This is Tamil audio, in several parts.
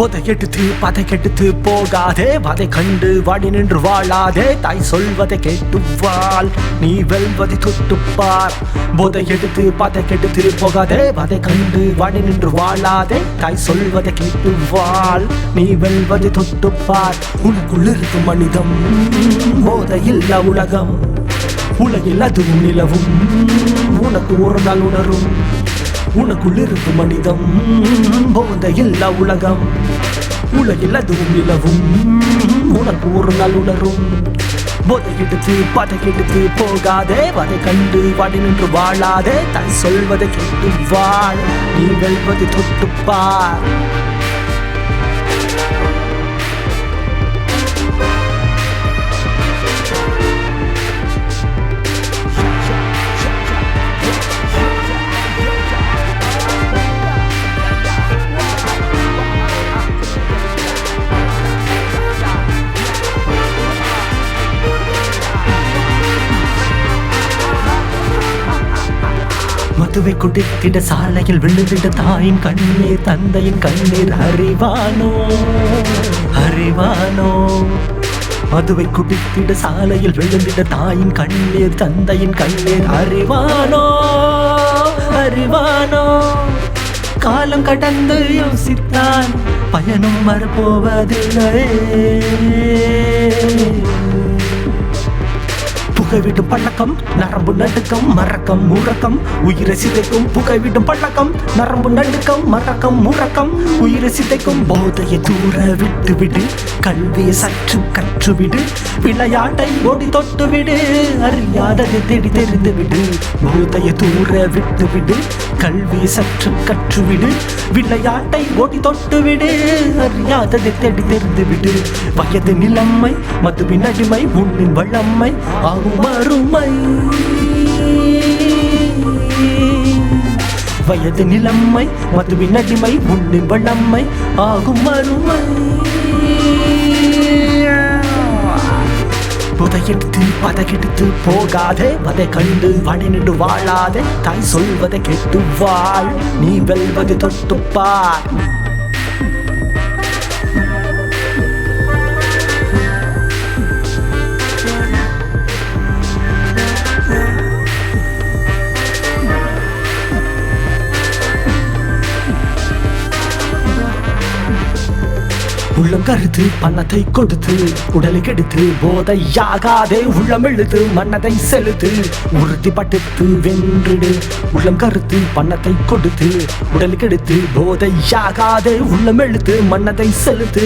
போதை கெடுத்து பதை கெடுத்து போகாதே. வதை கண்டு வாடி நின்று வாழாதே. தாய் சொல்வதை கேட்டு வாழ் நீ வெல்வதை தொட்டுப்பார். போதை எடுத்து பதை கெடுத்து போகாதே. வதை கண்டு வாடி நின்று வாழாதே. தாய் சொல்வதை கேட்டு வாழ் நீ வெல்வதை தொட்டுப்பார். உனக்குள் இருக்கும் மனிதம் போதையில் உலகம். உலகில் அதுவும் நிலவும். உனக்கு ஒரு நாள் உணரும். உனக்குள் இருக்கும் மனிதம் போதையில்லா உலகம். உலகில் அதுவும் நிலவும். உனக்கு ஒரு நாள் உணரும். போதை எடுத்து பதை கெடுத்து போகாதே. வதை கண்டு வாடி நின்று வாழாதே. தன் சொல்வதை கேட்டு வாழ். நீ வெல்வதை தொட்டுப்பார். மதுவை குடித்திட சாலையில் விழுந்திட தாயின் கண்ணீர் தந்தையின் கண்ணீர். அறிவானோ? அறிவானோ? மதுவை குடித்திட சாலையில் விழுந்திட தாயின் கண்ணீர் தந்தையின் கண்ணீர். அறிவானோ? அறிவானோ? காலம் கடந்து யோசித்தான் பயனும் வரப்போவதில்லை புகைவிடும் பழக்கம் நரம்பு நடுக்கம் மறக்கம் முறக்கம் உயிரை சிதைக்கும் புகைவிடும் பழக்கம் நரம்பு நடுக்கம் மறக்கம் முறக்கம் உயிரை சிதைக்கும் போதையை தூர விட்டுவிடு கல்வியை சற்று கற்றுவிடு விளையாட்டை ஓடி தொட்டுவிடு அறியாதது தேடி தெரிந்துவிடு. போதையை தூர விட்டுவிடு கல்வியை சற்று கற்றுவிடு விளையாட்டை ஓடி தொட்டுவிடு அறியாதது தேடி தெரிந்துவிடு. வயது நிலைமை மதுவின் அடிமை உன்னின் வளமை ஆகும் மறுமை. வயது நிலைமை மதுவின் அடிமை உன்னின் வளம்மை ஆகும் மறுமை. புதையெடுத்து பதகெடுத்து போகாதே. வதை கண்டு வடை வாழாதே. தாய் சொல்வதை கேட்டு வாழ். நீ வெல்வது தொட்டுப்பார். உள்ளம் கருத்து பணத்தை கொடுத்து உடலை கெடுத்து போதையாகாதே உள்ளம் எழுத்து மன்னதை செலுத்து உறுதிப்பட்டு வென்றிடு. உள்ளம் கருத்து பணத்தை கொடுத்து உடலை கெடுத்து போதையாகாதே உள்ளம் எழுத்து மன்னதை செலுத்து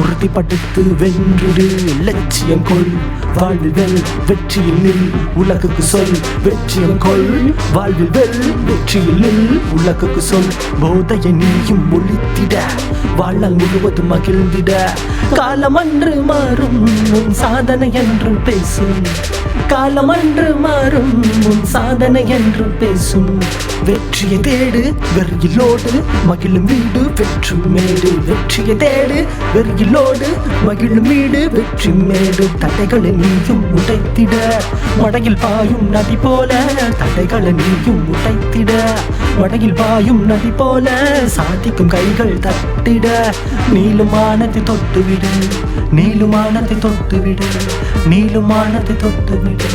உறுதிப்பட்டு வென்றிடு. லட்சியம் கொள் வாழ்வில் வெற்றியில் நில் உலகுக்கு சொல் வெற்றியம் கொள் வாழ்வில் வெல் வெற்றியில் நில் உலகுக்கு சொல் போதையை நீயும் ஒழித்திட. வாழ்நாள் முழுவதும் மகிழ்ந்திட. காலமன்று மாறும் உன் சாதனை என்று பேசும். காலமன்று மாறும் உன் சாதனை என்று பேசும். வெற்றியை தேடு வெறியிலோடு மகிழும் வீடு வெற்றி மேடு. வெற்றியை தேடு வெறியிலோடு மகிழும் வீடு வெற்றி மேடு. தடைகளை நீயும் உடைத்திட. மடையில் பாயும் நதி போல தடைகளை நீயும் உடைத்திட. மடையில் பாயும் நதி போல சாதிக்கும் கைகள் தட்டிட நீளுமானத்தை தொட்டுவிடு நீளுமானத்தை தொட்டுவிடு நீளுமானத்தை தொட்டுவிடு.